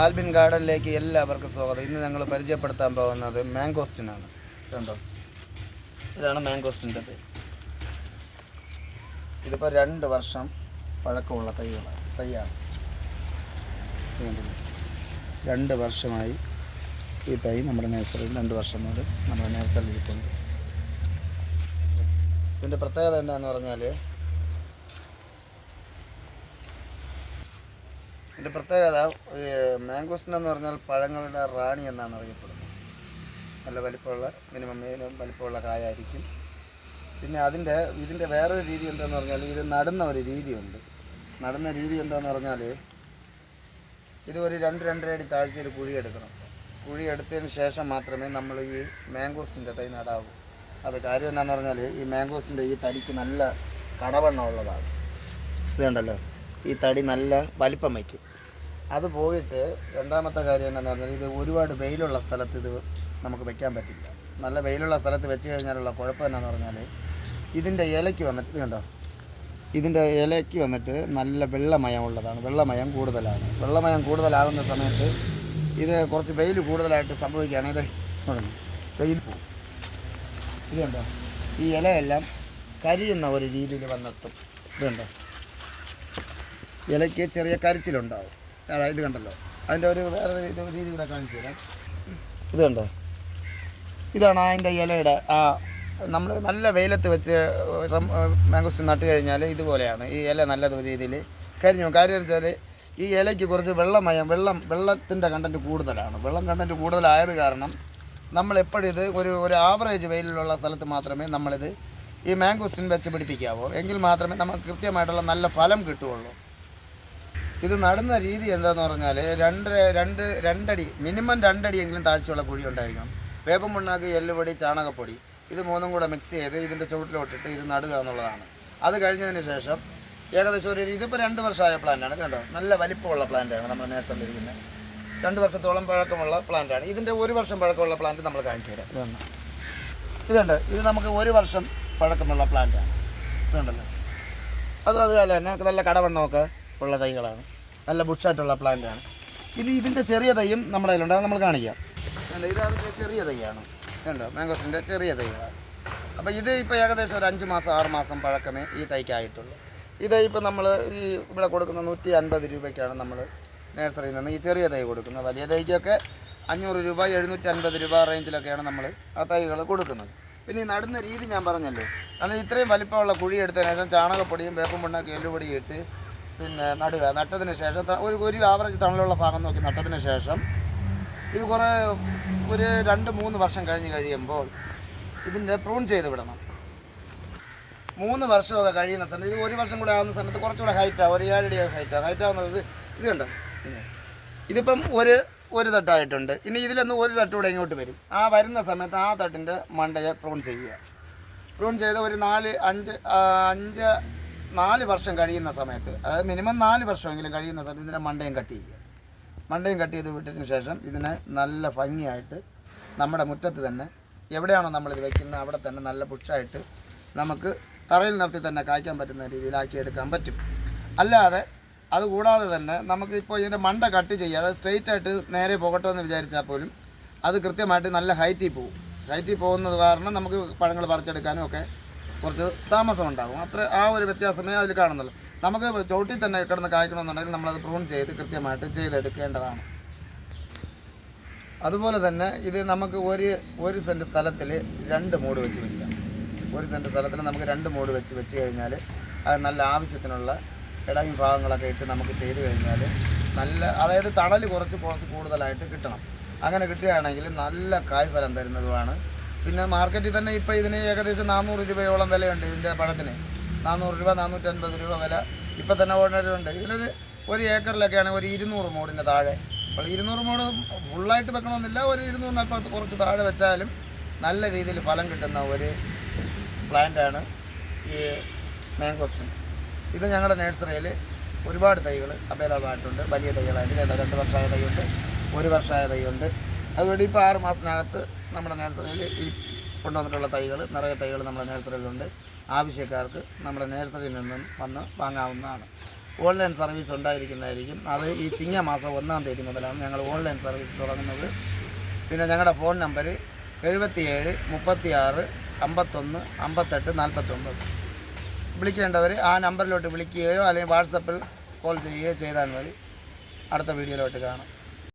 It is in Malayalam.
ആൽബിൻ ഗാർഡനിലേക്ക് എല്ലാവർക്കും സ്വാഗതം. ഇന്ന് ഞങ്ങൾ പരിചയപ്പെടുത്താൻ പോകുന്നത് മാംഗോസ്റ്റിനാണ് കണ്ടോ? ഇതാണ് മാംഗോസ്റ്റിന്റെ ഇതിപ്പോൾ രണ്ട് വർഷം പഴക്കമുള്ള തൈകളാണ് തൈയാണ്. രണ്ട് വർഷമായി ഈ തൈ നമ്മുടെ നേഴ്സറിയിൽ രണ്ട് വർഷം മുതൽ നമ്മുടെ നേഴ്സറിയിൽ ഇരിപ്പുണ്ട്. ഇതിന്റെ പ്രത്യേകത എന്താണെന്ന് പറഞ്ഞാൽ ഇതിന്റെ പ്രത്യേകത മാംഗോസ്റ്റിൻ എന്ന് പറഞ്ഞാൽ പഴങ്ങളുടെ റാണി എന്നാണ് അറിയപ്പെടുന്നത്. നല്ല വലിപ്പമുള്ള മിനിമം മിനിമം വലിപ്പമുള്ള കായായിരിക്കും. പിന്നെ അതിന്റെ ഇതിന്റെ വേറൊരു രീതി എന്താണെന്ന് പറഞ്ഞാൽ ഇത് നടുന്ന ഒരു രീതിയുണ്ട്. നടുന്ന രീതി എന്താണെന്ന് പറഞ്ഞാൽ ഇത് ഒരു രണ്ട് രണ്ടര അടി താഴ്ചയിൽ കുഴിയെടുക്കണം കുഴിയെടുത്തതിന് ശേഷം മാത്രമേ നമ്മൾ ഈ മാംഗോസിന്റെ തൈ നടാവൂ. അത് കാര്യം എന്താണെന്ന് പറഞ്ഞാൽ ഈ മാംഗോസിന്റെ ഈ തടിക്ക് നല്ല കടവണ്ണം ഉള്ളതാണ്. ഇത് കണ്ടല്ലോ? ഈ തടി നല്ല വലിപ്പം വയ്ക്കും. അത് പോയിട്ട് രണ്ടാമത്തെ കാര്യം എന്താണെന്ന് പറഞ്ഞാൽ ഇത് ഒരുപാട് വെയിലുള്ള സ്ഥലത്ത് ഇത് നമുക്ക് വെക്കാൻ പറ്റില്ല. നല്ല വെയിലുള്ള സ്ഥലത്ത് വെച്ച് കഴിഞ്ഞാലുള്ള കുഴപ്പം എന്നാന്ന് പറഞ്ഞാൽ ഇതിന്റെ ഇലയ്ക്ക് വന്നിട്ട് ഇത് കണ്ടോ? ഇതിന്റെ ഇലയ്ക്ക് വന്നിട്ട് നല്ല വെള്ളമയം ഉള്ളതാണ്. വെള്ളമയം കൂടുതലാണ്. വെള്ളമയം കൂടുതലാകുന്ന സമയത്ത് ഇത് കുറച്ച് വെയിൽ കൂടുതലായിട്ട് സംഭവിക്കുകയാണ്. ഇത് പോവും. ഇത് കണ്ടോ? ഈ ഇലയെല്ലാം കരിയുന്ന ഒരു രീതിയിൽ വന്നെത്തും. ഇത് കണ്ടോ? ഇലയ്ക്ക് ചെറിയ കരിച്ചിലുണ്ടാവും. ഇത് കണ്ടല്ലോ. അതിന്റെ ഒരു വേറെ രീതി കൂടെ കാണിച്ചു തരാം. ഇത് കണ്ടോ? ഇതാണ് അതിന്റെ ഇലയുടെ ആ നമ്മൾ നല്ല വെയിലത്ത് വെച്ച് മാംഗോസ് നട്ട് കഴിഞ്ഞാൽ ഇതുപോലെയാണ്. ഈ ഇല നല്ല രീതിയിൽ കരിഞ്ഞു കാര്യം വെച്ചാൽ ഈ ഇലയ്ക്ക് കുറച്ച് വെള്ളമയം വെള്ളം വെള്ളത്തിന്റെ കണ്ടന്റ് കൂടുതലാണ്. വെള്ളം കണ്ടന്റ് കൂടുതലായത് കാരണം നമ്മൾ എപ്പോഴും ഇത് ഒരു ഒരു ആവറേജ് വെയിലുള്ള സ്ഥലത്ത് മാത്രമേ നമ്മളിത് ഈ മാംഗോസ്റ്റിൻ വെച്ച് പിടിപ്പിക്കാവൂ. എങ്കിൽ മാത്രമേ നമുക്ക് കൃത്യമായിട്ടുള്ള നല്ല ഫലം കിട്ടുകയുള്ളൂ. ഇത് നടുന്ന രീതി എന്താന്ന് പറഞ്ഞാൽ രണ്ട് രണ്ട് രണ്ടടി മിനിമം രണ്ടടിയെങ്കിലും താഴ്ചയുള്ള കുഴി ഉണ്ടായിരിക്കണം. വേപ്പം പുണ്ണാക്ക് എല്ലുപൊടി ചാണകപ്പൊടി ഇത് മൂന്നും കൂടെ മിക്സ് ചെയ്ത് ഇതിന്റെ ചുവട്ടിലോട്ടിട്ട് ഇത് നടുക എന്നുള്ളതാണ്. അത് കഴിഞ്ഞതിന് ശേഷം ഏകദേശം ഒരു ഇതിപ്പോൾ രണ്ട് വർഷമായ പ്ലാന്റാണ് കണ്ടോ? നല്ല വലിപ്പമുള്ള പ്ലാന്റാണ് നമ്മുടെ നേഴ്സറിൽ ഇരിക്കുന്നത് രണ്ട് വർഷത്തോളം പഴക്കമുള്ള പ്ലാന്റാണ് ഇതിന്റെ ഒരു വർഷം പഴക്കമുള്ള പ്ലാന്റ് നമ്മൾ കാണിച്ചു തരാം. ഇതാണ് ഇതുണ്ട് ഇത് നമുക്ക് ഒരു വർഷം പഴക്കമുള്ള പ്ലാന്റാണ് ഇതുണ്ടല്ലോ അതും അതുപോലെ തന്നെ നല്ല കടവണ്ണമൊക്കെ ഉള്ള തൈകളാണ്. നല്ല ബുഷായിട്ടുള്ള പ്ലാന്റ് ആണ്. ഇനി ഇതിന്റെ ചെറിയ തൈയും നമ്മുടെ കയ്യിലുണ്ട്. അത് നമ്മൾ കാണിക്കാം. കണ്ടോ, ഇത് അതിന്റെ ചെറിയ തൈയാണ്. കണ്ടോ മാംഗോസിന്റെ ചെറിയ തൈയാണ്. അപ്പോൾ ഇത് ഇപ്പോൾ ഏകദേശം ഒരു അഞ്ച് മാസം ആറ് മാസം പഴക്കമേ ഈ തൈക്കായിട്ടുള്ളൂ. ഇത് ഇപ്പോൾ നമ്മൾ ഈ ഇവിടെ കൊടുക്കുന്ന നൂറ്റി അൻപത് രൂപയ്ക്കാണ് നമ്മൾ നേഴ്സറിയിൽ നിന്ന് ഈ ചെറിയ തൈ കൊടുക്കുന്നത്. വലിയ തൈക്കൊക്കെ അഞ്ഞൂറ് രൂപ എഴുന്നൂറ്റി അൻപത് രൂപ റേഞ്ചിലൊക്കെയാണ് നമ്മൾ ആ തൈകൾ കൊടുക്കുന്നത്. പിന്നെ ഈ നടുന്ന രീതി ഞാൻ പറഞ്ഞല്ലോ. കാരണം ഇത്രയും വലിപ്പമുള്ള കുഴി എടുത്തതിന് ശേഷം ചാണകപ്പൊടിയും വേപ്പും പൊണ്ണൊക്കെ എല്ലുപൊടിയും ഇട്ട് പിന്നെ നടുക. നട്ടതിന് ശേഷം ഒരു ഒരു ആവറേജ് തണലുള്ള ഭാഗം നോക്കി നട്ടതിന് ശേഷം ഇത് കുറേ ഒരു രണ്ട് മൂന്ന് വർഷം കഴിഞ്ഞ് കഴിയുമ്പോൾ ഇതിന്റെ പ്രൂൺ ചെയ്ത് വിടണം. മൂന്ന് വർഷമൊക്കെ കഴിയുന്ന സമയത്ത് ഇത് ഒരു വർഷം കൂടെ ആവുന്ന സമയത്ത് കുറച്ചുകൂടെ ഹൈറ്റാണ് ഒരു ഏഴടി ഹൈറ്റാണ് ഹൈറ്റാവുന്നത് ഇത് കണ്ടോ? ഇതിപ്പം ഒരു ഒരു തട്ടായിട്ടുണ്ട്. ഇനി ഇതിലൊന്ന് ഒരു തട്ടൂടെ ഇങ്ങോട്ട് വരും. ആ വരുന്ന സമയത്ത് ആ തട്ടിന്റെ മണ്ടയെ പ്രൂൺ ചെയ്യുക. പ്രൂൺ ചെയ്ത് ഒരു നാല് അഞ്ച് അഞ്ച് നാല് വർഷം കഴിയുന്ന സമയത്ത് അതായത് മിനിമം നാല് വർഷമെങ്കിലും കഴിയുന്ന സമയത്ത് ഇതിന്റെ മണ്ടയും കട്ട് ചെയ്യുക. മണ്ടയും കട്ട് ചെയ്ത് വിട്ടതിന് ശേഷം ഇതിനെ നല്ല ഭംഗിയായിട്ട് നമ്മുടെ മുറ്റത്ത് തന്നെ എവിടെയാണോ നമ്മളിത് വയ്ക്കുന്നത് അവിടെ തന്നെ നല്ല പുഷായിട്ട് നമുക്ക് തറയിൽ നിർത്തി തന്നെ കായ്ക്കാൻ പറ്റുന്ന രീതിയിലാക്കി എടുക്കാൻ പറ്റും. അല്ലാതെ അതുകൂടാതെ തന്നെ നമുക്ക് ഇപ്പോൾ ഇതിന്റെ മണ്ട കട്ട് ചെയ്യുക അതായത് സ്ട്രെയിറ്റ് ആയിട്ട് നേരെ പോകട്ടെ എന്ന് വിചാരിച്ചാൽ പോലും അത് കൃത്യമായിട്ട് നല്ല ഹൈറ്റിൽ പോകും ഹൈറ്റിൽ പോകുന്നത് കാരണം നമുക്ക് പഴങ്ങൾ പറിച്ചെടുക്കാനും ഒക്കെ കുറച്ച് താമസം ഉണ്ടാകും അത്ര ആ ഒരു വ്യത്യാസമേ അതിൽ കാണുന്നുള്ളൂ. നമുക്ക് ചവിട്ടിൽ തന്നെ കിടന്ന് കായ്ക്കണമെന്നുണ്ടെങ്കിൽ നമ്മളത് പ്രൂൺ ചെയ്ത് കൃത്യമായിട്ട് ചെയ്തെടുക്കേണ്ടതാണ്. അതുപോലെ തന്നെ ഇത് നമുക്ക് ഒരു ഒരു സെന്റ് സ്ഥലത്തിൽ രണ്ട് മൂട് വെച്ച് വയ്ക്കാം ഒരു സെന്റ് സ്ഥലത്തിൽ നമുക്ക് രണ്ട് മൂട് വെച്ച് വെച്ച് കഴിഞ്ഞാൽ അത് നല്ല ആവശ്യത്തിനുള്ള ഇടവി ഭാഗങ്ങളൊക്കെ ഇട്ട് നമുക്ക് ചെയ്ത് കഴിഞ്ഞാൽ നല്ല അതായത് തണൽ കുറച്ച് കുറച്ച് കൂടുതലായിട്ട് കിട്ടണം. അങ്ങനെ കിട്ടുകയാണെങ്കിൽ നല്ല കായ്ഫലം തരുന്നതുമാണ് പിന്നെ മാർക്കറ്റിൽ തന്നെ ഇപ്പോൾ ഇതിന് ഏകദേശം നാനൂറ് രൂപയോളം വിലയുണ്ട് ഇതിന്റെ പഴത്തിന്. നാനൂറ് രൂപ നാനൂറ്റൻപത് രൂപ വില. ഇപ്പം തന്നെ ഓർഡിനറി ഉണ്ട്. ഇതിലൊരു ഒരു ഏക്കറിലൊക്കെയാണ് ഒരു ഇരുന്നൂറ് മൂടിന്റെ താഴെ. അപ്പോൾ ഇരുന്നൂറ് മൂട് ഫുള്ളായിട്ട് വെക്കണമെന്നില്ല. ഒരു ഇരുന്നൂറിനപ്പുറത്ത് കുറച്ച് താഴെ വെച്ചാലും നല്ല രീതിയിൽ ഫലം കിട്ടുന്ന ഒരു പ്ലാന്റാണ് ഈ മാങ്കോസ്റ്റിൻ ഇത് ഞങ്ങളുടെ നേഴ്സറിയിൽ ഒരുപാട് തൈകൾ അവൈലബിൾ ആയിട്ടുണ്ട് വലിയ തൈകളായിട്ട്. രണ്ട് വർഷമായ തൈയുണ്ട് ഒരു വർഷമായ തൈയുണ്ട്. അതുകൊണ്ട് ഇപ്പോൾ ആറ് മാസത്തിനകത്ത് നമ്മുടെ നഴ്സറിയിൽ ഈ കൊണ്ടുവന്നിട്ടുള്ള തൈകൾ നിറയെ തൈകൾ നമ്മുടെ നഴ്സറിയിലുണ്ട്. ആവശ്യക്കാർക്ക് നമ്മുടെ നഴ്സറിയിൽ നിന്നും വന്ന് വാങ്ങാവുന്നതാണ്. Online service ഉണ്ടായിരിക്കുന്നതായിരിക്കും. അത് ഈ ചിങ്ങ മാസം ഒന്നാം തീയതി മുതലാണ് ഞങ്ങൾ ഓൺലൈൻ സർവീസ് തുടങ്ങുന്നത്. പിന്നെ ഞങ്ങളുടെ ഫോൺ നമ്പർ എഴുപത്തിയേഴ് മുപ്പത്തി ആറ് അമ്പത്തൊന്ന് അമ്പത്തെട്ട് നാൽപ്പത്തൊമ്പത്. വിളിക്കേണ്ടവർ ആ നമ്പറിലോട്ട് വിളിക്കുകയോ അല്ലെങ്കിൽ വാട്സപ്പിൽ കോൾ ചെയ്യുകയോ ചെയ്താൽ മതി. അടുത്ത വീഡിയോയിലോട്ട് കാണാം.